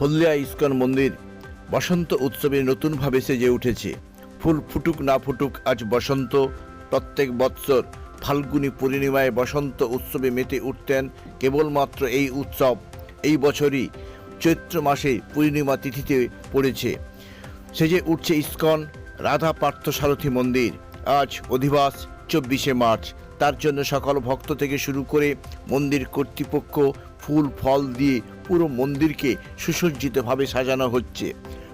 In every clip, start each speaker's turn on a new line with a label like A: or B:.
A: হলদিয়া ISKCON মন্দির। বসন্ত উৎসবে নতুনভাবে সেজে উঠেছে। ফুল ফুটুক না ফুটুক, আজ বসন্ত। প্রত্যেক বৎসর ফাল্গুনি পূর্ণিমায় বসন্ত উৎসবে মেতে উঠতেন কেবলমাত্র এই উৎসব। এই বছরই চৈত্র মাসে পূর্ণিমা তিথিতে পড়েছে। সেজে উঠছে ইস্কন, রাধা পার্থসারথী মন্দির। আজ অধিবাস, চব্বিশে মার্চ। তার জন্য সকল ভক্ত থেকে শুরু করে মন্দির কর্তৃপক্ষ ফুল, ফল দিয়ে পুরো মন্দিরকে সুসজ্জিতভাবে সাজানো হচ্ছে।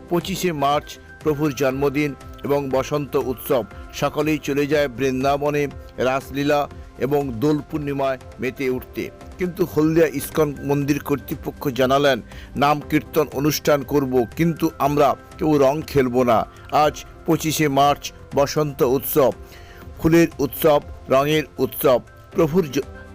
A: পঁচিশে মার্চ, প্রভুর জন্মদিন এবং বসন্ত উৎসব সকলেই চলে যায় বৃন্দাবনে রাসলীলা এবং দোল পূর্ণিমায় মেতে উঠতে। কিন্তু হলদিয়া ইস্কন মন্দির কর্তৃপক্ষ জানালেন, নাম কীর্তন অনুষ্ঠান করব, কিন্তু আমরা কেউ রং খেলব না। আজ পঁচিশে মার্চ, বসন্ত উৎসব, ফুলের উৎসব, রঙের উৎসব, প্রভুর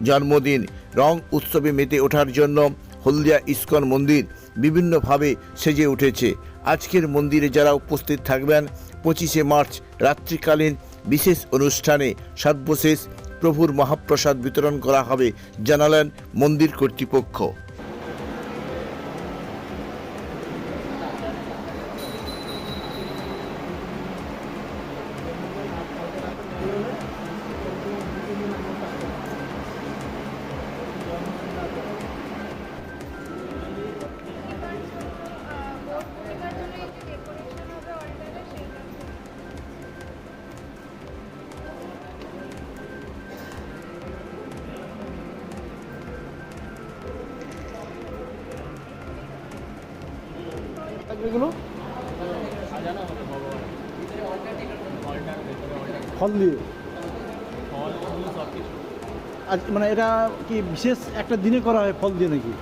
A: জন্মদিন, রং উৎসবে মেতে ওঠার জন্য হলদিয়া ইস্কন মন্দির বিভিন্নভাবে সেজে উঠেছে। আজকের মন্দিরে যারা উপস্থিত থাকবেন, পঁচিশে মার্চ রাত্রিকালীন বিশেষ অনুষ্ঠানে সর্বশেষ প্রভুর মহাপ্রসাদ বিতরণ করা হবে, জানালেন মন্দির কর্তৃপক্ষ।
B: এগুলো? ফল দিয়ে? আজ মানে এটা কি বিশেষ একটা দিনে করা হয় ফল দিয়ে নাকি?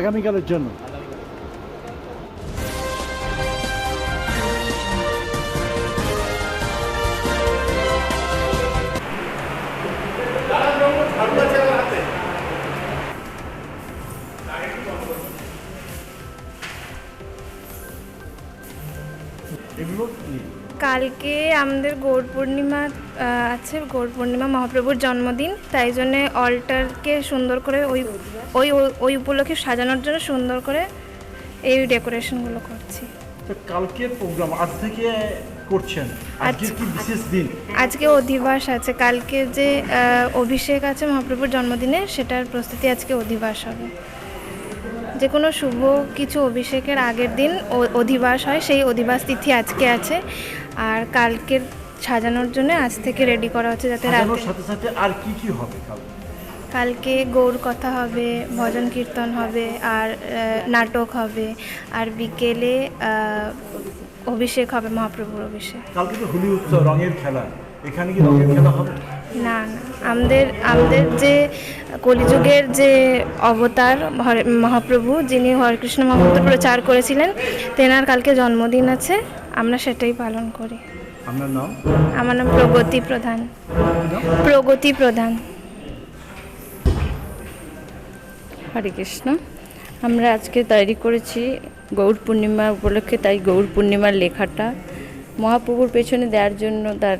B: আগামীকালের এরকম
C: কালকে আমাদের গৌর পূর্ণিমা আছে গৌর পূর্ণিমা মহাপ্রভুর জন্মদিন। তাই জন্যে অল্টারকে সুন্দর করে ওই ওই ওই উপলক্ষে সাজানোর জন্য সুন্দর করে এই ডেকোরেশনগুলো করছি।
B: তো কালকের প্রোগ্রাম আজ থেকে করছেন আজকে কি বিশেষ দিন?
C: আজকে অধিবাস আছে। কালকে যে অভিষেক আছে মহাপ্রভুর জন্মদিনে সেটার প্রস্তুতি আজকে অধিবাস হবে। যে কোনো শুভ কিছু অভিষেকের আগের দিন অধিবাস হয় সেই অধিবাস তিথি আজকে আছে। আর কালকের সাজানোর জন্য আজ থেকে রেডি করা হচ্ছে যাতে রাতে
B: সাথে সাথে আর কি কি হবে
C: কালকে গৌর কথা হবে ভজন কীর্তন হবে আর নাটক হবে আর বিকেলে অভিষেক হবে মহাপ্রভুর অভিষেক।
B: কালকে তো হোলি উৎসব রঙের খেলা। এখানে কি রঙের খেলা হবে?
C: না না। আমাদের আমাদের যে কলিযুগের যে অবতার হরে- মহাপ্রভু যিনি হরেকৃষ্ণ মহাপ্রভু প্রচার করেছিলেন তেনার কালকে জন্মদিন আছে আমরা সেটাই পালন করি।
B: আপনার নাম?
C: আমার নাম প্রগতি প্রধান। প্রগতি প্রধান।
D: হরে কৃষ্ণ। আমরা আজকে তৈরি করেছি গৌর পূর্ণিমা উপলক্ষে তাই গৌর পূর্ণিমার লেখাটা। মহাপ্রভুর পেছনে দেওয়ার জন্য তার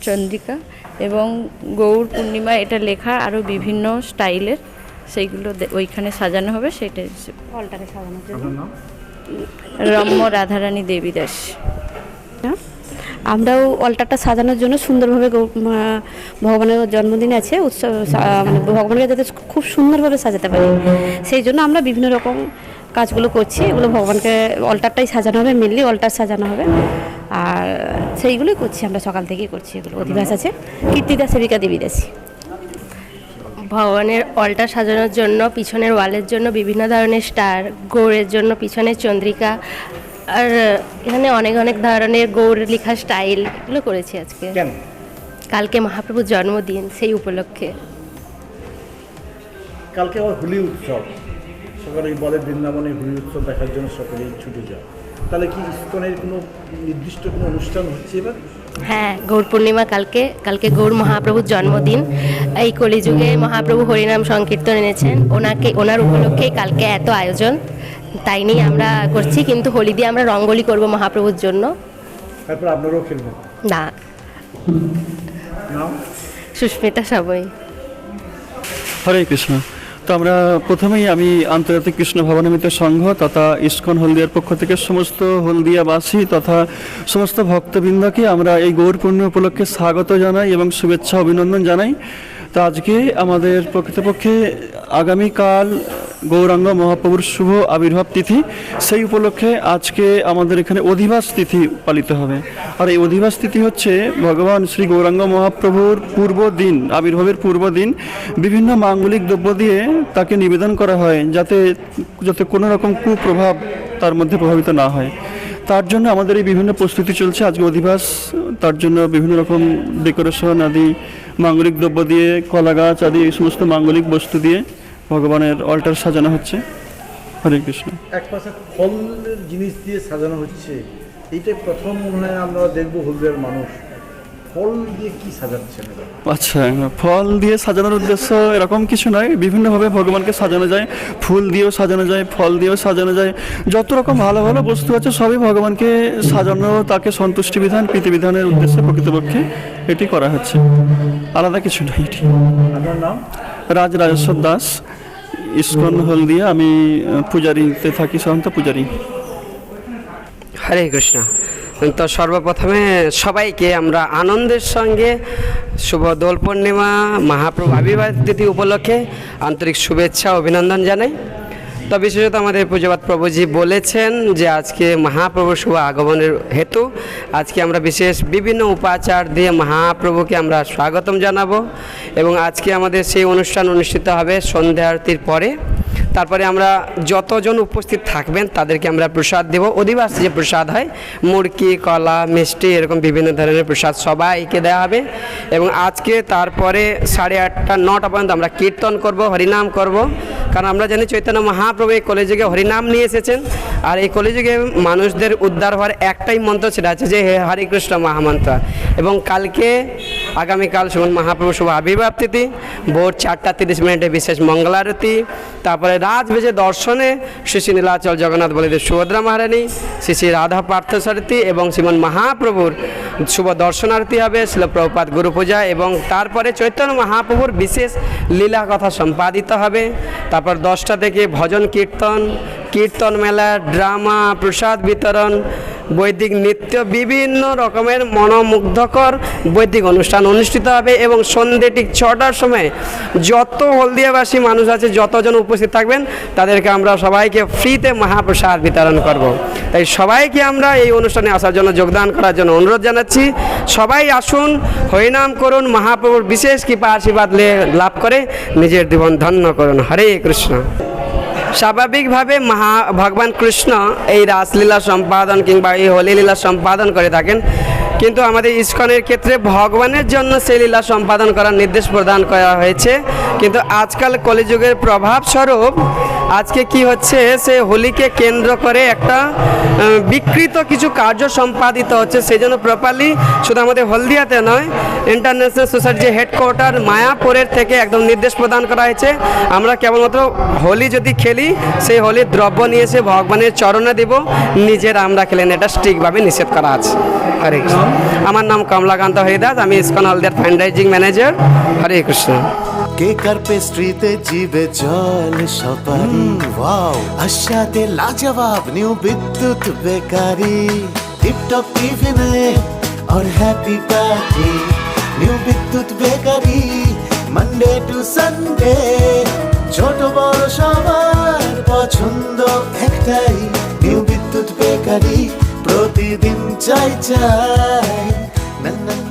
D: চন্দ্রিকা। এবং গৌর পূর্ণিমা এটা লেখা আরও বিভিন্ন স্টাইলের সেইগুলো দে- ওইখানে সাজানো হবে সেটা
B: আপনার নাম?
D: রম্য রাধারানী দেবী দাস
E: আমরাও অল্টারটা সাজানোর জন্য সুন্দরভাবে ভগবানের জন্মদিন আছে উৎসব মানে ভগবানকে যাতে খুব সুন্দরভাবে সাজাতে পারি। সেই জন্য আমরা বিভিন্ন রকম কাজগুলো করছি এগুলো ভগবানকে অল্টারটাই সাজানো হবে মেনলি অল্টার সাজানো হবে। আর সেইগুলোই করছি আমরা সকাল থেকেই করছি এগুলো। অধিবাস আছে কীর্তিদা সেবিকা দেবী দাসী।
F: ভগবানের অলটা সাজানোর জন্য পিছনের ওয়ালের জন্য বিভিন্ন ধরনের স্টার গৌড়ের জন্য পিছনের চন্দ্রিকা আর এখানে অনেক অনেক ধরনের গৌড় লেখা স্টাইল এগুলো করেছি আজকে। কালকে মহাপ্রভুর জন্মদিন সেই উপলক্ষে।
B: কালকে আবার হোলি উৎসব। সকালে বলে বৃন্দাবনে হোলি উৎসব দেখার জন্য সকলেই ছুটে যায় তাহলে কি ইস্কনের কোনো নির্দিষ্ট কোনো অনুষ্ঠান হচ্ছে এবার?
F: হ্যাঁ গৌর পূর্ণিমা কালকে কালকে গৌর মহাপ্রভুর জন্মদিন। এই কলিযুগে মহাপ্রভু হরিনাম সংকীর্তন এনেছেন। ওনাকে ওনার উপলক্ষে কালকে এত আয়োজন। তাই নিয়ে আমরা করছি কিন্তু হোলি দিয়ে আমরা রঙ্গোলি করব মহাপ্রভুর জন্য।
B: তারপর আপনারাও খেলবেন
F: না। সুস্মিতা সাবই।
G: হরে কৃষ্ণ। তো আমরা প্রথমেই আমি আন্তর্জাতিক কৃষ্ণ ভবনমিত সংঘ তথা ইস্কন হলদিয়ার পক্ষ থেকে সমস্ত হলদিয়াবাসী তথা সমস্ত ভক্তবৃন্দকে আমরা এই গৌর পূর্ণিমা উপলক্ষে স্বাগত জানাই এবং শুভেচ্ছা অভিনন্দন জানাই। তো আজকে আমাদের প্রকৃতপক্ষে আগামীকাল গৌরাঙ্গ মহাপ্রভুর শুভ আবির্ভাব তিথি, সেই উপলক্ষে আজকে আমাদের এখানে অধিবাস তিথি পালিত হবে। আর এই অধিবাস তিথি হচ্ছে ভগবান শ্রী গৌরাঙ্গ মহাপ্রভুর পূর্ব দিন, আবির্ভাবের পূর্ব দিন। বিভিন্ন মাঙ্গলিক দ্রব্য দিয়ে তাকে নিবেদন করা হয় যাতে যাতে কোনো রকম কুপ্রভাব তার মধ্যে প্রভাবিত না হয়। তার জন্য আমাদের এই বিভিন্ন প্রস্তুতি চলছে আজকে অধিবাস, তার জন্য বিভিন্ন রকম ডেকোরেশন আদি মাঙ্গলিক দ্রব্য দিয়ে কলা গাছ আদি, এই সমস্ত মাঙ্গলিক বস্তু দিয়ে ভগবানের অল্টার সাজানো হচ্ছে। হরে কৃষ্ণ।
B: এক পাশে ফলের জিনিস দিয়ে সাজানো হচ্ছে। এইটাই প্রথম মনে হয় আমরা দেখব হলদিয়ার মানুষ। ফল দিয়ে কি সাজাচ্ছেন
G: আচ্ছা ফল দিয়ে সাজানোর উদ্দেশ্য এরকম কিছু নয় বিভিন্নভাবে ভগবানকে সাজানো যায় ফুল দিয়েও সাজানো যায় ফল দিয়েও সাজানো যায়। যত রকম ভালো ভালো বস্তু আছে সবই ভগবানকে সাজানো তাকে সন্তুষ্টি বিধান প্রীতিবিধানের উদ্দেশ্যে প্রকৃতপক্ষে এটি করা হচ্ছে। আলাদা কিছু নয় এটি।
B: আপনার নাম?
G: রাজ রাজেশ্বর দাস ইস্কন হলদিয়া। আমি পূজারিতে থাকি সাধারণত পূজারি।
H: হরে কৃষ্ণ। তো সর্বপ্রথমে সবাইকে আমরা আনন্দের সঙ্গে শুভ দোল পূর্ণিমা, মহাপ্রভু আবির্ভাব তিথি উপলক্ষে আন্তরিক শুভেচ্ছা, অভিনন্দন জানাই। তো বিশেষত আমাদের পূজাবাদ প্রভুজি বলেছেন যে আজকে মহাপ্রভুর শুভ আগমনের হেতু, আজকে আমরা বিশেষ বিভিন্ন উপাচার দিয়ে মহাপ্রভুকে আমরা স্বাগতম জানাব এবং আজকে আমাদের সেই অনুষ্ঠান অনুষ্ঠিত হবে সন্ধ্যা আরতির পরে। তারপরে আমরা যতজন উপস্থিত থাকবেন তাদেরকে আমরা প্রসাদ দেব। অধিবাস যে প্রসাদ হয়, মুরগি, কলা, মিষ্টি, এরকম বিভিন্ন ধরনের প্রসাদ সবাইকে দেওয়া হবে। এবং আজকে তারপরে সাড়ে আটটা, নটা পর্যন্ত আমরা কীর্তন করব, হরিনাম করব। কারণ আমরা জানি চৈতন্য মহাপ্রভু এই কলেযুগে হরিনাম নিয়ে এসেছেন। আর এই কলেযুগে মানুষদের উদ্ধার হওয়ার একটাই মন্ত্র সেটা আছে যে, হে হরে কৃষ্ণ মহামন্ত্র। এবং কালকে আগামীকাল সুমন মহাপ্রভু শুভ আবির্ভাব তিথি ভোর চারটা তিরিশ মিনিটে বিশেষ মঙ্গলারতি তারপরে রাজবেজে দর্শনে শ্রী শ্রী নীলাচল জগন্নাথ বলিদেব সুভদ্রা মহারানী, শ্রী শ্রী রাধা পার্থসারথী এবং শ্রীমন মহাপ্রভুর শুভ দর্শনার্থী হবে শিল প্রভুপাত গুরু পূজা এবং তারপরে চৈতন্য মহাপ্রভুর বিশেষ লীলা কথা সম্পাদিত হবে। তারপর দশটা থেকে ভজন কীর্তন কীর্তন মেলা, ড্রামা, প্রসাদ বিতরণ, বৈদিক নৃত্য, বিভিন্ন রকমের মনোমুগ্ধকর বৈদিক অনুষ্ঠান অনুষ্ঠিত হবে এবং সন্ধ্যে ঠিক ছটার সময় যত হলদিয়াবাসী মানুষ আছে, যতজন উপস্থিত থাকবেন, তাদেরকে আমরা সবাইকে ফ্রিতে মহাপ্রসাদ বিতরণ করব। তাই সবাইকে আমরা এই অনুষ্ঠানে আসার জন্য যোগদান করার জন্য অনুরোধ জানাচ্ছি। সবাই আসুন, হরিনাম করুন, মহাপ্রভুর বিশেষ কৃপা আশীর্বাদ লাভ করে নিজের জীবন ধন্য করুন। হরে কৃষ্ণ। স্বাভাবিকভাবে মহা ভগবান কৃষ্ণ এই রাসলীলা সম্পাদন কিংবা এই হোলি লীলা সম্পাদন করে থাকেন। কিন্তু আমাদের ইস্কনের ক্ষেত্রে ভগবানের জন্য সেই লীলা সম্পাদন করার নির্দেশ প্রদান করা হয়েছে। কিন্তু আজকাল কলিযুগের প্রভাবস্বরূপ আজকে কি হচ্ছে সে হোলিকে কেন্দ্র করে একটা বিকৃত কিছু কার্য সম্পাদিত হচ্ছে। সেই জন্য প্রপারলি শুধু আমাদের হলদিয়াতে নয় ইন্টারন্যাশনাল সোসাইটি হেডকোয়ার্টার মায়াপুরের থেকে একদম নির্দেশ প্রদান করা হয়েছে। আমরা কেবলমাত্র হোলি যদি খেলি, সেই হোলির দ্রব্য নিয়ে এসে ভগবানের চরণে দেব, নিজের আমরা খেলেন এটা স্ট্রিকভাবে নিষেধ করা আছে। কৃষ্ণ। আমার নাম কমলাকান্ত হরিদাস আমি ISKCON হলদিয়ার fundraising manager Hare Krishna
I: cake আর পেস্ট্রিতে জিবে জল সপারি ওয়াও আশাতে লাজবাব নিউ বিদ্যুৎ বেকারি টিপটপ টিফিনে और happy party new Bidyut bakery Monday to Sunday ছোট বড় সবার পছন্দ একটাই নিউ বিদ্যুৎ বেকারি প্রতিদিন চাই চাই। না